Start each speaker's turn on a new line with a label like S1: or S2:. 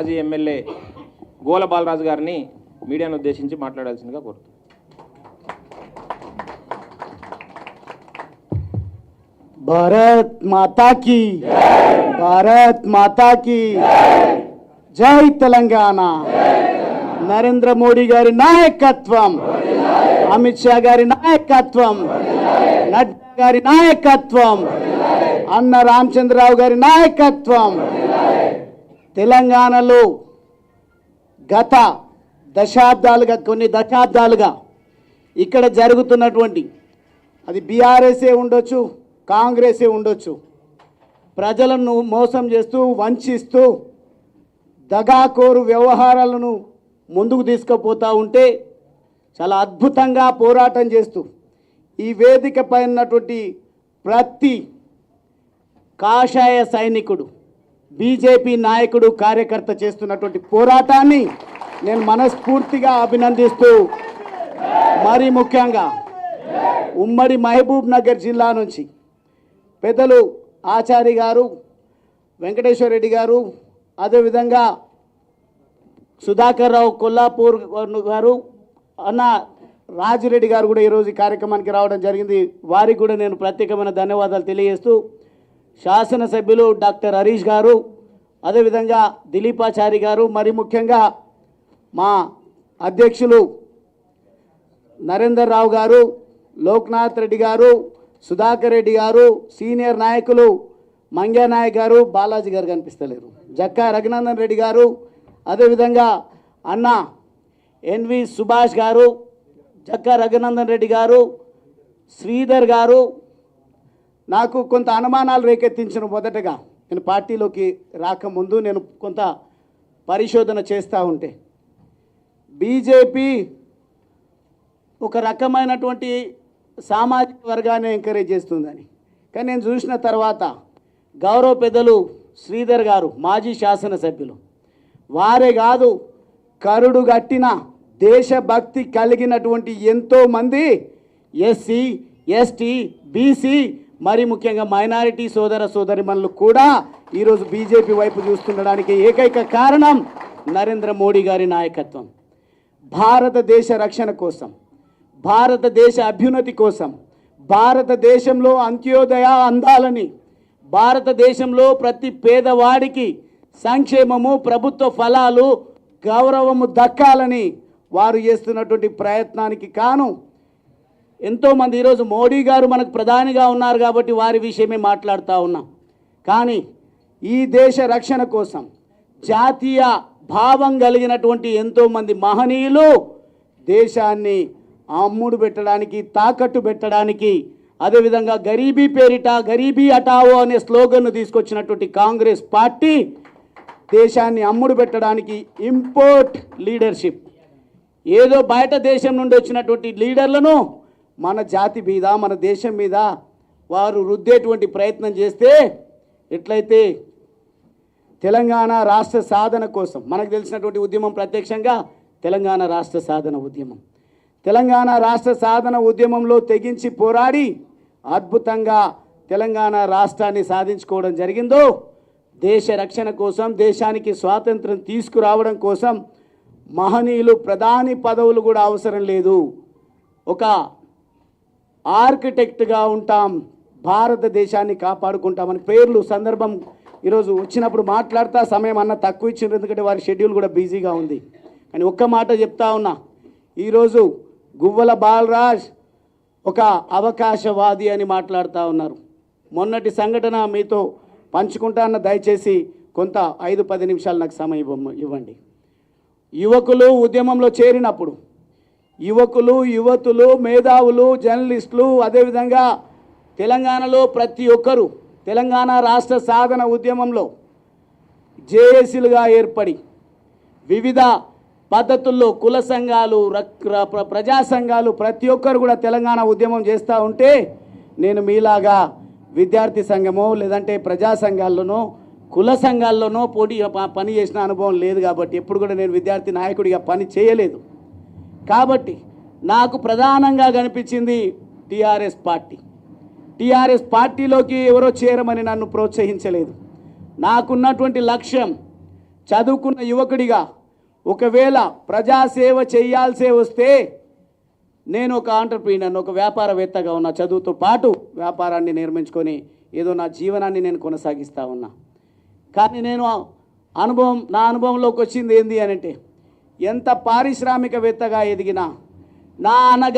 S1: మాజీ ఎమ్మెల్యే గోల బాలరాజు గారిని మీడియాను ఉద్దేశించి మాట్లాడాల్సిందిగా కోరుతున్నాను
S2: భారత్ మాతాకి భారత్ మాతాకి జై తెలంగాణ. నరేంద్ర మోడీ గారి నాయకత్వం అమిత్ షా గారి నాయకత్వం నడ్డా గారి నాయకత్వం అన్న రామచంద్రరావు గారి నాయకత్వం తెలంగాణలో గత దశాబ్దాలుగా కొన్ని దశాబ్దాలుగా ఇక్కడ జరుగుతున్నటువంటి అది బీఆర్ఎస్ఏ ఉండొచ్చు కాంగ్రెసే ఉండొచ్చు ప్రజలను మోసం చేస్తూ వంచిస్తూ దగాకోరు వ్యవహారాలను ముందుకు తీసుకుపోతూ ఉంటే చాలా అద్భుతంగా పోరాటం చేస్తూ ఈ వేదికపై ఉన్నటువంటి ప్రతి కాషాయ సైనికుడు బీజేపీ నాయకుడు కార్యకర్త చేస్తున్నటువంటి పోరాటాన్ని నేను మనస్ఫూర్తిగా అభినందిస్తూ మరి ముఖ్యంగా ఉమ్మడి మహబూబ్ నగర్ జిల్లా నుంచి పెద్దలు ఆచారి గారు వెంకటేశ్వర రెడ్డి గారు అదేవిధంగా సుధాకర్ రావు కొల్లాపూర్ గారు అన్న రాజిరెడ్డి గారు కూడా ఈరోజు కార్యక్రమానికి రావడం జరిగింది. వారికి కూడా నేను ప్రత్యేకమైన ధన్యవాదాలు తెలియజేస్తూ శాసనసభ్యులు డాక్టర్ హరీష్ గారు అదేవిధంగా దిలీపాచారి గారు మరి ముఖ్యంగా మా అధ్యక్షులు నరేందర్ రావు గారు లోక్నాథ్ రెడ్డి గారు సుధాకర్ రెడ్డి గారు సీనియర్ నాయకులు మంగ్యానాయక్ గారు బాలాజీ గారు కనిపిస్తలేరు. జక్కా రఘునందన్ రెడ్డి గారు అదేవిధంగా అన్న ఎన్వి సుభాష్ గారు జక్కా రఘునందన్ రెడ్డి గారు శ్రీధర్ గారు నాకు కొంత అనుమానాలు రేకెత్తించిన మొదటగా నేను పార్టీలోకి రాకముందు నేను కొంత పరిశోధన చేస్తూ ఉంటే బీజేపీ ఒక రకమైనటువంటి సామాజిక వర్గాన్ని ఎంకరేజ్ చేస్తుందని. కానీ నేను చూసిన తర్వాత గౌరవ పెద్దలు శ్రీధర్ గారు మాజీ శాసనసభ్యులు వారే కాదు కరుడు గట్టిన దేశభక్తి కలిగినటువంటి ఎంతోమంది ఎస్సీ ఎస్టీ బీసీ మరి ముఖ్యంగా మైనారిటీ సోదర సోదరిమణులు కూడా ఈరోజు బీజేపీ వైపు చూస్తుండడానికి ఏకైక కారణం నరేంద్ర మోడీ గారి నాయకత్వం. భారతదేశ రక్షణ కోసం భారతదేశ అభ్యున్నతి కోసం భారతదేశంలో అంత్యోదయ అందాలని భారతదేశంలో ప్రతి పేదవాడికి సంక్షేమము ప్రభుత్వ ఫలాలు గౌరవము దక్కాలని వారు చేస్తున్నటువంటి ప్రయత్నానికి కాను ఎంతోమంది ఈరోజు మోడీ గారు మనకు ప్రధానిగా ఉన్నారు కాబట్టి వారి విషయమే మాట్లాడుతూ ఉన్నాం. కానీ ఈ దేశ రక్షణ కోసం జాతీయ భావం కలిగినటువంటి ఎంతోమంది మహనీయులు దేశాన్ని అమ్ముడు పెట్టడానికి తాకట్టు పెట్టడానికి అదేవిధంగా గరీబీ పేరిట గరీబీ అటావో అనే స్లోగన్ను తీసుకొచ్చినటువంటి కాంగ్రెస్ పార్టీ దేశాన్ని అమ్ముడు పెట్టడానికి ఇంపోర్ట్ లీడర్షిప్. ఏదో బయట దేశం నుండి వచ్చినటువంటి లీడర్లను మన జాతి మీద మన దేశం మీద వారు రుద్దేటువంటి ప్రయత్నం చేస్తే ఎట్లయితే తెలంగాణ రాష్ట్ర సాధన కోసం మనకు తెలిసినటువంటి ఉద్యమం ప్రత్యక్షంగా తెలంగాణ రాష్ట్ర సాధన ఉద్యమం. తెలంగాణ రాష్ట్ర సాధన ఉద్యమంలో తెగించి పోరాడి అద్భుతంగా తెలంగాణ రాష్ట్రాన్ని సాధించుకోవడం జరిగిందో దేశ రక్షణ కోసం దేశానికి స్వాతంత్రం తీసుకురావడం కోసం మహనీయులు ప్రధాని పదవులు కూడా అవసరం లేదు. ఒక ఆర్కిటెక్ట్గా ఉంటాం. భారతదేశాన్ని కాపాడుకుంటామని పేర్లు సందర్భం ఈరోజు వచ్చినప్పుడు మాట్లాడతా సమయం అన్న తక్కువ ఇచ్చిండ్రు. ఎందుకంటే వారి షెడ్యూల్ కూడా బిజీగా ఉంది. కానీ ఒక్క మాట చెప్తా ఉన్నా. ఈరోజు గువ్వల బాలరాజ్ ఒక అవకాశవాది అని మాట్లాడుతూ ఉన్నారు. మొన్నటి సంఘటన మీతో పంచుకుంటా అన్న దయచేసి కొంత ఐదు పది నిమిషాలు నాకు సమయం ఇవ్వండి. యువకులు ఉద్యమంలో చేరినప్పుడు యువకులు యువతులు మేధావులు జర్నలిస్టులు అదేవిధంగా తెలంగాణలో ప్రతి ఒక్కరూ తెలంగాణ రాష్ట్ర సాధన ఉద్యమంలో జేఏసీలుగా ఏర్పడి వివిధ పద్ధతుల్లో కుల సంఘాలు రక్- ర- ప్రజా సంఘాలు ప్రతి ఒక్కరు కూడా తెలంగాణ ఉద్యమం చేస్తూ ఉంటే నేను మీలాగా విద్యార్థి సంఘమో లేదంటే ప్రజా సంఘాల్లోనో కుల సంఘాల్లోనో పోటీ ప- పని చేసిన అనుభవం లేదు కాబట్టి ఎప్పుడు కూడా నేను విద్యార్థి నాయకుడిగా పని చేయలేదు. కాబట్టి నాకు ప్రధానంగా కనిపించింది టీఆర్ఎస్ పార్టీ. టీఆర్ఎస్ పార్టీలోకి ఎవరో చేరమని నన్ను ప్రోత్సహించలేదు. నాకున్నటువంటి లక్ష్యం చదువుకున్న యువకుడిగా ఒకవేళ ప్రజాసేవ చేయాల్సే వస్తే నేను ఒక ఆంటర్ప్రీనర్ ఒక వ్యాపారవేత్తగా ఉన్న చదువుతో పాటు వ్యాపారాన్ని నిర్మించుకొని ఏదో నా జీవనాన్ని నేను కొనసాగిస్తా ఉన్నా. కానీ నేను అనుభవం నా అనుభవంలోకి వచ్చింది ఏంది అని అంటే ఎంత పారిశ్రామికవేత్తగా ఎదిగినా నా అనగా